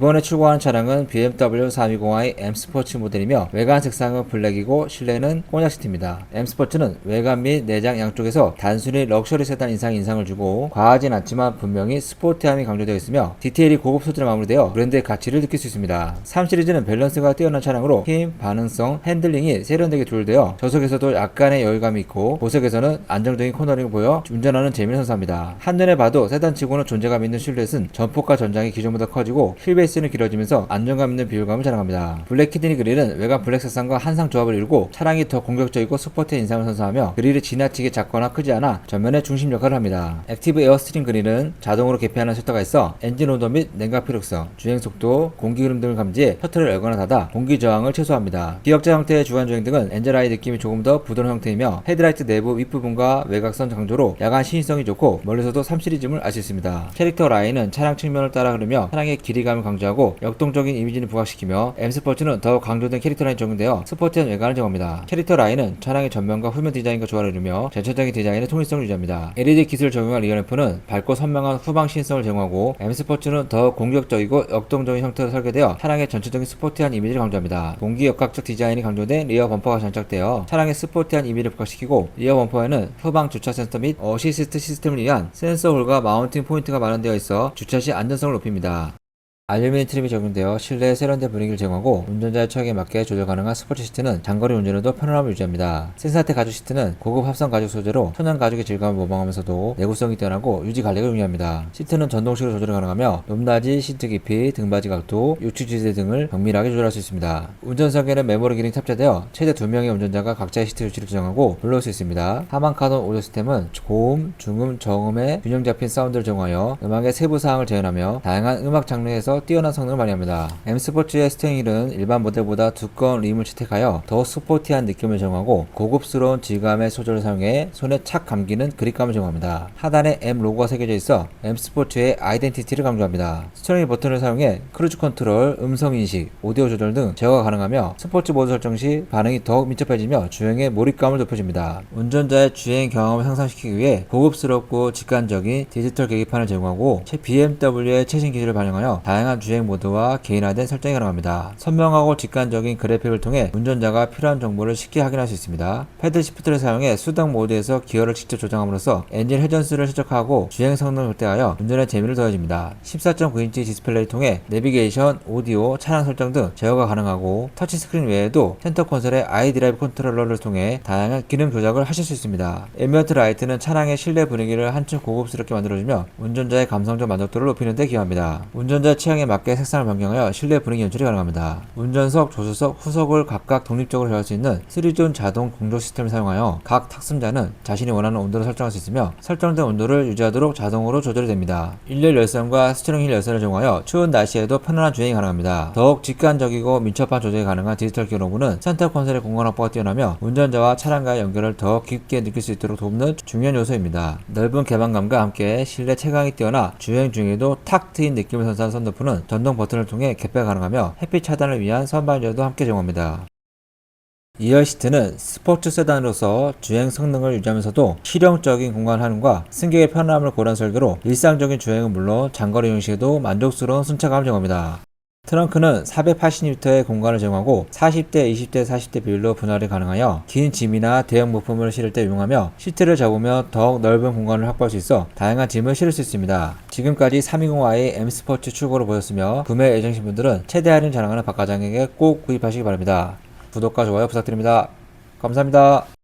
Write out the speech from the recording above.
이번에 출고하는 차량은 BMW 320i M 스포츠 모델이며 외관 색상은 블랙이고 실내는 꼬냑 시트입니다. M 스포츠는 외관 및 내장 양쪽에서 단순히 럭셔리 세단 인상 인상을 주고 과하진 않지만 분명히 스포티함이 강조되어 있으며 디테일이 고급 소재로 마무리되어 브랜드의 가치를 느낄 수 있습니다. 3 시리즈는 밸런스가 뛰어난 차량으로 힘, 반응성, 핸들링이 세련되게 조율되어 저속에서도 약간의 여유감이 있고 고속에서는 안정적인 코너링을 보여 운전하는 재미를 선사합니다. 한눈에 봐도 세단치고는 존재감 있는 실루엣은 전폭과 전장이 기존보다 커지고 휠베이스 는 길어지면서 안정감 있는 비율감을 자랑합니다. 블랙 키드니 그릴은 외관 블랙 색상과 한상 조합을 이루고 차량이 더 공격적이고 스포티한 인상을 선사하며 그릴이 지나치게 작거나 크지 않아 전면의 중심 역할을 합니다. 액티브 에어스트림 그릴은 자동으로 개폐하는 셔터가 있어 엔진 온도 및 냉각 피력성, 주행 속도, 공기 흐름 등을 감지해 셔터를 열거나 닫아 공기 저항을 최소화합니다. 기역자 형태의 주간 주행 등은 엔젤아이 느낌이 조금 더 부드러운 형태이며 헤드라이트 내부 윗부분과 외곽선 강조로 야간 시인성이 좋고 멀리서도 3 시리즈임을 알 수 있습니다. 캐릭터 라인은 차량 측면을 따라 흐르며 차량의 길이감을 강조 하고 역동적인 이미지를 부각시키며 M 스포츠는 더욱 강조된 캐릭터 라인이 적용되어 스포티한 외관을 제공합니다. 캐릭터 라인은 차량의 전면과 후면 디자인과 조화를 이루며 전체적인 디자인의 통일성을 유지합니다. LED 기술을 적용한 리어램프는 밝고 선명한 후방 시인성을 제공하고 M 스포츠는 더 공격적이고 역동적인 형태로 설계되어 차량의 전체적인 스포티한 이미지를 강조합니다. 공기 역학적 디자인이 강조된 리어 범퍼가 장착되어 차량의 스포티한 이미지를 부각시키고 리어 범퍼에는 후방 주차 센서 및 어시스트 시스템을 위한 센서 홀과 마운팅 포인트가 마련되어 있어 주차 시 안전성을 높입니다. 알루미늄 트림이 적용되어 실내의 세련된 분위기를 제공하고 운전자의 처하에 맞게 조절 가능한 스포츠 시트는 장거리 운전에도 편안함을 유지합니다. 센사태 가죽 시트는 고급 합성 가죽 소재로 천연 가죽의 질감을 모방하면서도 내구성이 뛰어나고 유지 관리가 용이합니다. 시트는 전동식으로 조절이 가능하며 높낮이, 시트 깊이, 등받이 각도, 요추 지대 등을 정밀하게 조절할 수 있습니다. 운전석에는 메모리 기능이 탑재되어 최대 2명의 운전자가 각자의 시트 위치를 조정하고 불러올 수 있습니다. 하만 카돈 오디오 시스템은 고음, 중음, 저음의 균형 잡힌 사운드를 제공하여 음악의 세부 사항을 재현하며 다양한 음악 장르에서 뛰어난 성능을 발휘합니다. M 스포츠의 스티어링 휠은 일반 모델보다 두꺼운 림을 채택하여 더 스포티한 느낌을 제공하고 고급스러운 질감의 소재를 사용해 손에 착 감기는 그립감을 제공합니다. 하단에 M 로고가 새겨져 있어 M 스포츠의 아이덴티티를 강조합니다. 스티어링 버튼을 사용해 크루즈 컨트롤, 음성 인식, 오디오 조절 등 제어가 가능하며 스포츠 모드 설정 시 반응이 더욱 민첩해지며 주행의 몰입감을 높여줍니다. 운전자의 주행 경험을 향상시키기 위해 고급스럽고 직관적인 디지털 계기판을 제공하고 BMW의 최신 기술을 반영하여 다양한 주행 모드와 개인화된 설정이 가능합니다. 선명하고 직관적인 그래픽을 통해 운전자가 필요한 정보를 쉽게 확인할 수 있습니다. 패드 시프트를 사용해 수동 모드에서 기어를 직접 조정함으로써 엔진 회전수를 실적하고 주행 성능을 극대하여 운전의 재미를 더해줍니다. 14.9인치 디스플레이를 통해 내비게이션, 오디오, 차량 설정 등 제어가 가능하고 터치스크린 외에도 센터 콘솔의 아이드라이브 컨트롤러를 통해 다양한 기능 조작을 하실 수 있습니다. 앰비언트 라이트는 차량의 실내 분위기를 한층 고급스럽게 만들어주며 운전자의 감성적 만족도를 높이는 데 기여합니다. 운전자 취향에 맞게 색상을 변경하여 실내 분위기 연출이 가능합니다. 운전석, 조수석, 후석을 각각 독립적으로 조절할 수 있는 3존 자동 공조 시스템을 사용하여 각 탑승자는 자신이 원하는 온도를 설정할 수 있으며 설정된 온도를 유지하도록 자동으로 조절이 됩니다. 일렬 열선과 스티어링 휠 열선을 제공하여 추운 날씨에도 편안한 주행이 가능합니다. 더욱 직관적이고 민첩한 조작이 가능한 디지털 기어 로브는 센터 콘솔의 공간 확보가 뛰어나며 운전자와 차량과의 연결을 더 깊게 느낄 수 있도록 돕는 중요한 요소입니다. 넓은 개방감과 함께 실내 채광이 뛰어나 주행 중에도 탁 트인 느낌을 선사하는 선루프 는 전동 버튼을 통해 개폐가 가능하며 햇빛 차단을 위한 선반열도 함께 제공합니다. 2열 시트는 스포츠 세단으로서 주행 성능을 유지하면서도 실용적인 공간 활용과 승객의 편안함을 고려한 설계로 일상적인 주행은 물론 장거리 시에도 만족스러운 순차감을 제공합니다. 트렁크는 480리터의 공간을 제공하고 40대, 20대, 40대 비율로 분할이 가능하여 긴 짐이나 대형 부품을 실을 때 이용하며 시트를 잡으며 더욱 넓은 공간을 확보할 수 있어 다양한 짐을 실을 수 있습니다. 지금까지 320i M 스포츠 출고로 보였으며 구매 예정이신 분들은 최대 할인 자랑하는 박과장에게 꼭 구입하시기 바랍니다. 구독과 좋아요 부탁드립니다. 감사합니다.